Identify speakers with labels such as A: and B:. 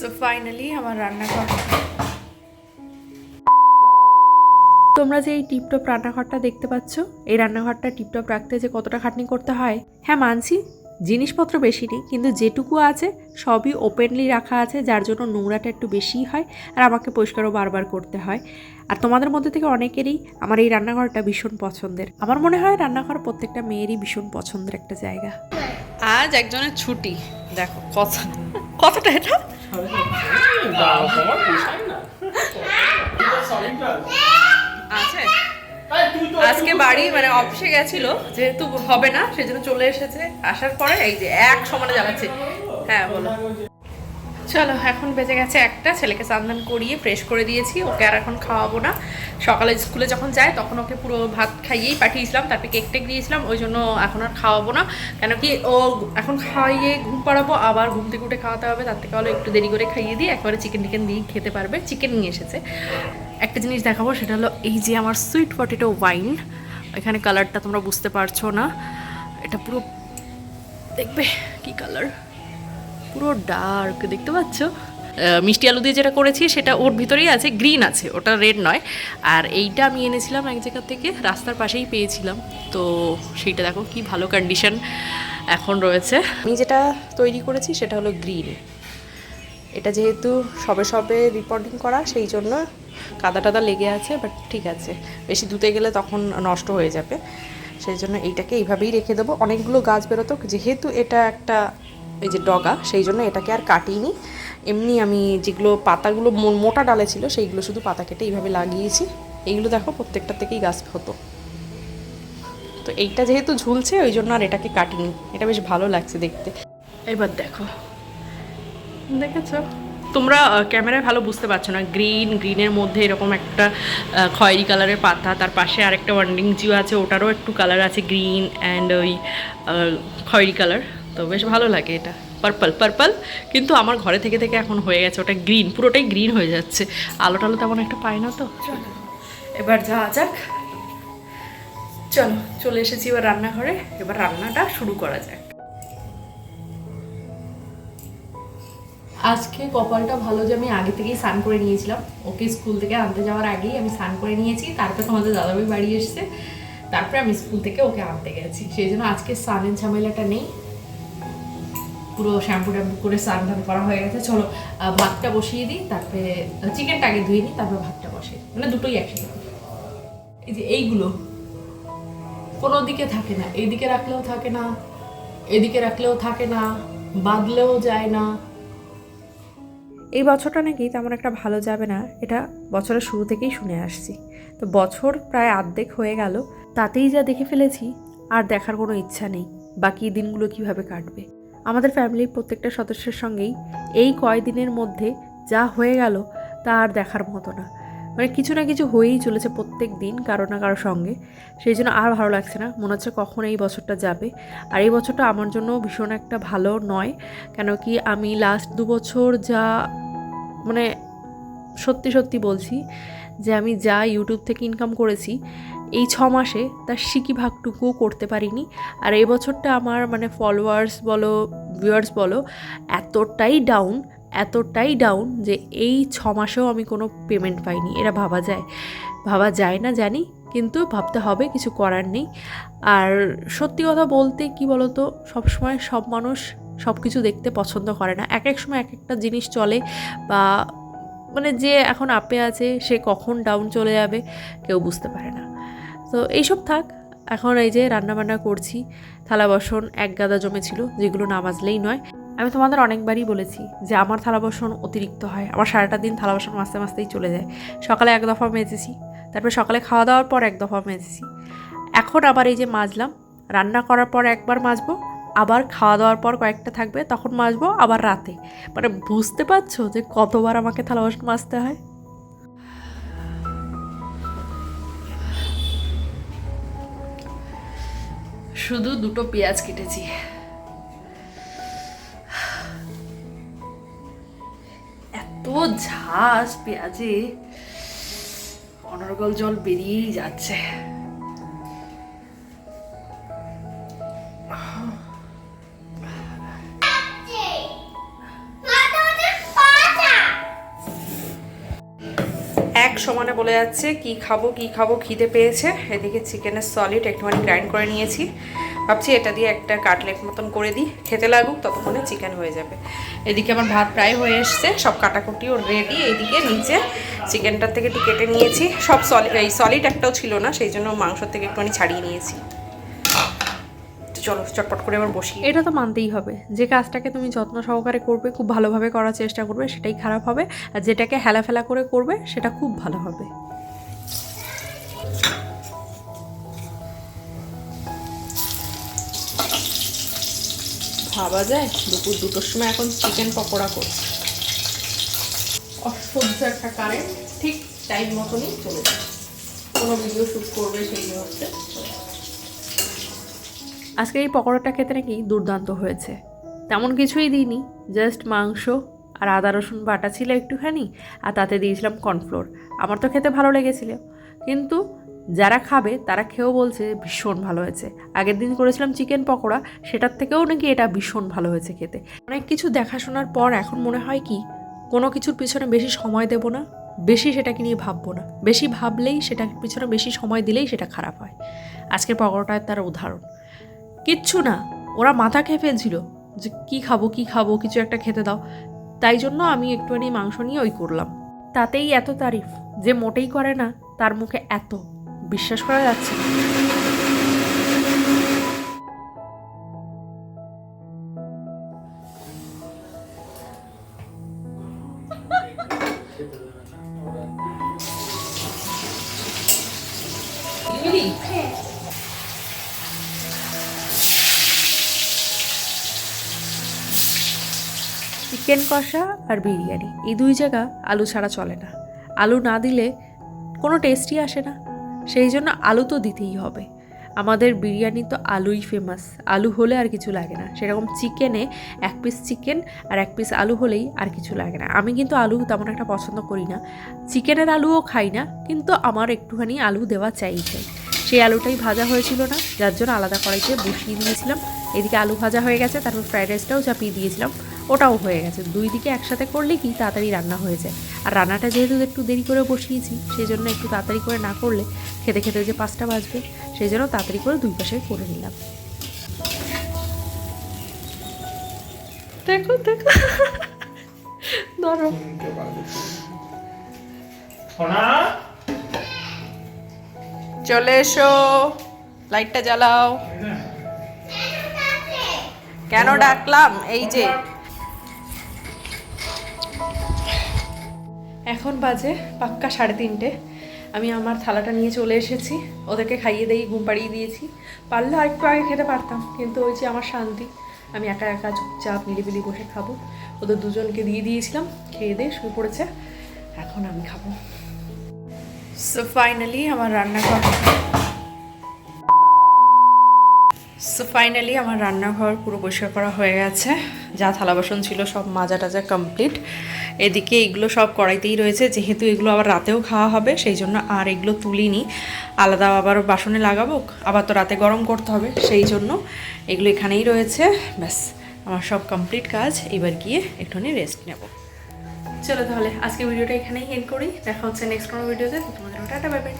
A: So finally আমার রান্নাঘর তোমরা যে এই টিপটপ রান্নাঘরটা দেখতে পাচ্ছ এই রান্নাঘরটা টিপটপ রাখতে যে কতটা খাটনি করতে হয় হ্যাঁ মানছি জিনিসপত্র বেশি নেই কিন্তু যেটুকু আছে সবই ওপেনলি রাখা আছে যার জন্য নোংরাটা একটু বেশিই হয় আর আমাকে পরিষ্কারও বারবার করতে হয়। আর তোমাদের মধ্যে থেকে অনেকেরই আমার এই রান্নাঘরটা ভীষণ পছন্দের। আমার মনে হয় রান্নাঘর প্রত্যেকটা মেয়েরই ভীষণ পছন্দের একটা জায়গা। আজ একজনের ছুটি দেখো কথা কথাটা এটা। আছে আজকে বাড়ি মানে অফিসে গেছিল যেহেতু হবে না সেজন্য চলে এসেছে। আসার পরে এই যে এক সমানে জ্বালাচ্ছে হ্যাঁ বলো। চলো, এখন বেজে গেছে একটা, ছেলেকে স্নান করিয়ে ফ্রেশ করে দিয়েছি, ওকে আর এখন খাওয়াবো না। সকালে স্কুলে যখন যায়, তখন ওকে পুরো ভাত খাইয়েই পাঠিয়েছিলাম, তারপরে কেক টেক দিয়েছিলাম, ওই জন্য এখন আর খাওয়াবো না। কেন কি, ও এখন খাইয়ে ঘুম পাড়াবো, আবার ঘুম থেকে উঠে খাওয়াতে হবে, তার থেকে হলো একটু দেরি করে খাইয়ে দিই একবারে চিকেন টিকেন দিয়ে খেতে পারবে। চিকেন নিয়ে এসেছে। একটা জিনিস দেখাবো, সেটা হলো এই যে আমার সুইট পটেটো ওয়াইন এখানে কালারটা তোমরা বুঝতে পারছ না। এটা পুরো দেখবে কি কালার পুরো ডার্ক দেখতে পাচ্ছ? মিষ্টি আলু দিয়ে যেটা করেছি, সেটা ওর ভিতরেই আছে গ্রিন আছে, ওটা রেড নয়। আর এইটা আমি এনেছিলাম এক জায়গা থেকে, রাস্তার পাশেই পেয়েছিলাম। তো সেইটা দেখো, কি ভালো কন্ডিশন এখন রয়েছে। আমি যেটা তৈরি করেছি, সেটা হলো গ্রিন এটা যেহেতু সবে সবে রিপোর্টিং করা, সেই জন্য কাদা টাদা লেগে আছে বাট ঠিক আছে। বেশি ধুতে গেলে তখন নষ্ট হয়ে যাবে। সেই জন্য এইটাকে এইভাবেই রেখে দেবো। অনেকগুলো গাছ বেরোতো, যেহেতু এটা একটা এই যে ডগা, সেই জন্য এটাকে আর কাটিনি এমনি আমি যেগুলো পাতাগুলো মোটা ডালে ছিল, সেইগুলো শুধু পাতা কেটে এইভাবে লাগিয়েছি। এইগুলো দেখো প্রত্যেকটা থেকেই গাছ হতো। তো এইটা যেহেতু ঝুলছে, ওই জন্য আর এটাকে কাটিনি। এটা বেশ ভালো লাগছে দেখতে। এবার দেখো। দেখেছ? তোমরা ক্যামেরায় ভালো বুঝতে পারছ না। গ্রিন, গ্রিনের মধ্যে এরকম একটা খয়েরি কালারের পাতা, তার পাশে আরেকটা ওয়ান্ডিং জিও আছে, ওটারও একটু কালার আছে গ্রিন অ্যান্ড ওই খয়েরি কালার। তো বেশ ভালো লাগে এটা। পার্পল পার্পল কিন্তু আমার ঘরে থেকে থেকে এখন হয়ে গেছে ওটা গ্রিন পুরোটাই গ্রিন হয়ে যাচ্ছে। আলো টালো তেমন একটা পায় না তো। এবার যাওয়া যাক। চলো চলে এসেছি এবার রান্নাঘরে। এবার রান্নাটা শুরু করা যাক। আজকে কপালটা ভালো যে আমি আগে থেকেই স্নান করে নিয়েছিলাম। ওকে স্কুল থেকে আনতে যাওয়ার আগেই আমি স্নান করে নিয়েছি। তারপর তোমাদের দাদাভাই বাড়ি এসছে। তারপরে আমি স্কুল থেকে ওকে আনতে গেছি। সেই জন্য আজকে স্নানের ঝামেলাটা নেই। পুরো শ্যাম্পু ট্যাম্পু করে স্নান টান করা হয়ে গেছে। চলো ভাতটা বসিয়ে দিই, তারপরে চিকেনটা আগে ধুয়ে নিই, তারপরে ভাতটা বসে মানে দুটোই একসাথে। এই যে এইগুলো, কোনো দিকে থাকে না। এইদিকে রাখলেও থাকে না, এদিকে রাখলেও থাকে না, বাঁধলেও যায় না। এই বছরটা নাকি তেমন একটা ভালো যাবে না, এটা বছরের শুরু থেকেই শুনে আসছি। তো বছর প্রায় আর্ধেক হয়ে গেল, তাতেই যা দেখে ফেলেছি, আর দেখার কোনো ইচ্ছা নেই, বাকি দিনগুলো কীভাবে কাটবে। আমাদের ফ্যামিলির প্রত্যেকটা সদস্যের সঙ্গেই এই কয়দিনের মধ্যে যা হয়ে গেল তা আর দেখার মতো না। মানে কিছু না কিছু হয়েই চলেছে প্রত্যেক দিন কারও না কারোর সঙ্গে। সেই জন্য আর ভালো লাগছে না। মনে হচ্ছে কখন এই বছরটা যাবে। আর এই বছরটা আমার জন্য ভীষণ একটা ভালো নয়। কেন কি আমি লাস্ট দু বছর যা মানে সত্যি সত্যি বলছি যে আমি যা ইউটিউব থেকে ইনকাম করেছি এই ছ মাসে তার সিকি ভাগটুকুও করতে পারিনি। আর এই বছরটা আমার মানে ফলোয়ার্স বলো ভিউয়ার্স বলো, এতটাই ডাউন এতটাই ডাউন যে এই ছ মাসেও আমি কোনো পেমেন্ট পাইনি। এটা ভাবা যায় ভাবা যায় না জানি, কিন্তু ভাবতে হবে, কিছু করার নেই। আর সত্যি কথা বলতে কি বলতো, সবসময় সব মানুষ সব কিছু দেখতে পছন্দ করে না। এক এক সময় এক একটা জিনিস চলে বা মানে যে এখন আপে আছে, সে কখন ডাউন চলে যাবে, কেউ বুঝতে পারে না। তো এইসব থাক, এখন এই যে রান্নাবান্না করছি, থালা বাসন এক গাদা জমেছিল, যেগুলো না মাজলেই নয়। আমি তোমাদের অনেকবারই বলেছি যে আমার থালা বাসন অতিরিক্ত হয়, আমার সারাটা দিন থালা বাসন মাজতে মাজতেই চলে যায়। সকালে এক দফা মেজেছি, তারপর সকালে খাওয়া দাওয়ার পর এক দফা মেজেছি। এখন আবার এই যে মাজলাম, রান্না করার পর একবার মাজবো, আবার খাওয়া দাওয়ার পর কয়েকটা থাকবে, তখন মাজবো আবার রাতে। মানে বুঝতে পারছ যে কতবার আমাকে থালা বাসন মাজতে হয়? শুধু দুটো পেঁয়াজ কেটেছি। এত ঝাঁস পেঁয়াজে। অনর্গল জল বেরিয়েই যাচ্ছে।
B: এক সমানে বলে যাচ্ছে, কি খাব কি খাব, খিদে পেয়েছে? এদিকে চিকেনের সলিড একটুখানি গ্রাইন্ড করে নিয়েছি। ভাবছি এটা দিয়ে একটা কাটলেট মতন করে দিই। খেতে লাগুক, ততক্ষণে চিকেন হয়ে যাবে। এদিকে আমার ভাত প্রায় হয়ে এসছে, সব কাটাকুটিও রেডি এইদিকে নিচে চিকেনটার থেকে একটু কেটে নিয়েছি। সব সলিড এই সলিড একটাও ছিল না, সেই জন্য মাংসর থেকে একটুখানি ছাড়িয়ে নিয়েছি। চলো চটপট করে এবার বসি
C: এটা তো মানতেই হবে। যে কাজটাকে তুমি যত্ন সহকারে করবে খুব ভালোভাবে করার চেষ্টা করবে সেটাই খারাপ হবে। আর যেটাকে হেলাফেলা করে করবে সেটা খুব ভালো হবে।
A: ভাবা যায় দুপুর দুটোর সময় এখন চিকেন পকোড়া করছে। অসহ্য একটা কারেন্ট ঠিক টাইম মতনই চলে যায় কোনো ভিডিও শ্যুট করবে সেই মুহূর্তে।
C: আজকে এই পকোড়াটা খেতে নাকি দুর্দান্ত হয়েছে। তেমন কিছুই দিইনি জাস্ট মাংস আর আদা, রসুন বাটা ছিল একটুখানি আর তাতে দিয়েছিলাম কর্নফ্লোর। আমার তো খেতে ভালো লেগেছিল। কিন্তু যারা খাবে তারা খেয়েও বলছে ভীষণ ভালো হয়েছে। আগের দিন করেছিলাম চিকেন পকোড়া, সেটার থেকেও নাকি এটা ভীষণ ভালো হয়েছে খেতে। অনেক কিছু দেখাশোনার পর এখন মনে হয় কি, কোনো কিছুর পিছনে বেশি সময় দেব না, বেশি সেটাকে নিয়ে ভাববো না। বেশি ভাবলেই সেটার পিছনে বেশি সময় দিলেই সেটা খারাপ হয়। আজকের পকোড়াটায় তার উদাহরণ। কিচ্ছু না, ওরা মাথা খেয়ে ফেলছিল যে কি খাব কি খাব, কিছু একটা খেতে দাও। তাই জন্য আমি একটুখানি মাংস নিয়ে ওই করলাম। তাতেই এত তারিফ যে মোটেই করে না, তার মুখে এত বিশ্বাস করা যাচ্ছে না। চিকেন কষা আর বিরিয়ানি। এই দুই জায়গা আলু ছাড়া চলে না। আলু না দিলে কোনো টেস্টই আসে না। সেই জন্য আলু তো দিতেই হবে। আমাদের বিরিয়ানি তো আলুই ফেমাস আলু হলে আর কিছু লাগে না। সেরকম চিকেনে এক পিস চিকেন আর এক পিস আলু হলেই আর কিছু লাগে না। আমি কিন্তু আলু তেমন একটা পছন্দ করি না। চিকেনের আলুও খাই না, কিন্তু আমার একটুখানি আলু দেওয়া চাই চাই সেই আলুটাই ভাজা হয়েছিল না, যার জন্য আলাদা কড়াইতে বসিয়ে দিয়েছিলাম। এদিকে আলু ভাজা হয়ে গেছে, তারপর ফ্রাইড রাইসটাও চাপিয়ে দিয়েছিলাম। ওটাও হয়ে গেছে। দুই দিকে একসাথে করলে কি তাড়াতাড়ি রান্না হয়ে যায়। আর রান্নাটা যেহেতু একটু দেরি করে বসিয়েছি সেই জন্য একটু তাড়াতাড়ি করে না করলে খেতে খেতে যে পাঁচটা বাজবে সেই জন্য তাড়াতাড়ি করে দুই পাশে করে নিলাম। দেখো দেখো। ধরো
B: চলে এসো। লাইটটা জ্বালাও। কেন ডাকলাম? এই যে।
C: এখন বাজে পাক্কা সাড়ে তিনটে। আমি আমার থালাটা নিয়ে চলে এসেছি। ওদেরকে খাইয়ে দিয়ে ঘুম পাড়িয়ে দিয়েছি। পারলে আর একটু আগে খেতে পারতাম, কিন্তু ওই যে আমার শান্তি, আমি একা একা চুপচাপ নিরিবিলি বসে খাব। ওদের দুজনকে দিয়ে দিয়েছিলাম, খেয়ে দিয়ে শুয়ে পড়েছে। এখন আমি খাব। সো ফাইনালি আমার রান্নাঘর সো ফাইনালি আমার রান্নাঘর পুরো পরিষ্কার করা হয়ে গেছে। যা থালা বাসন ছিল সব মাজা টাজা কমপ্লিট এদিকে এগুলো সব কড়াইতেই রয়েছে, যেহেতু এগুলো আবার রাতেও খাওয়া হবে, সেই জন্য আর এগুলো তুলিনি। আলাদা আবার বাসনে লাগাবো, আবার তো রাতে গরম করতে হবে, সেই জন্য এগুলো এখানেই রয়েছে। ব্যাস, আমার সব কমপ্লিট কাজ, এবার গিয়ে একটুখানি রেস্ট নেব। চলো তাহলে আজকে ভিডিওটা এখানেই এন্ড করি, দেখা হচ্ছে নেক্সট কোনো ভিডিওতে তোমাদের টাটা বাই বাই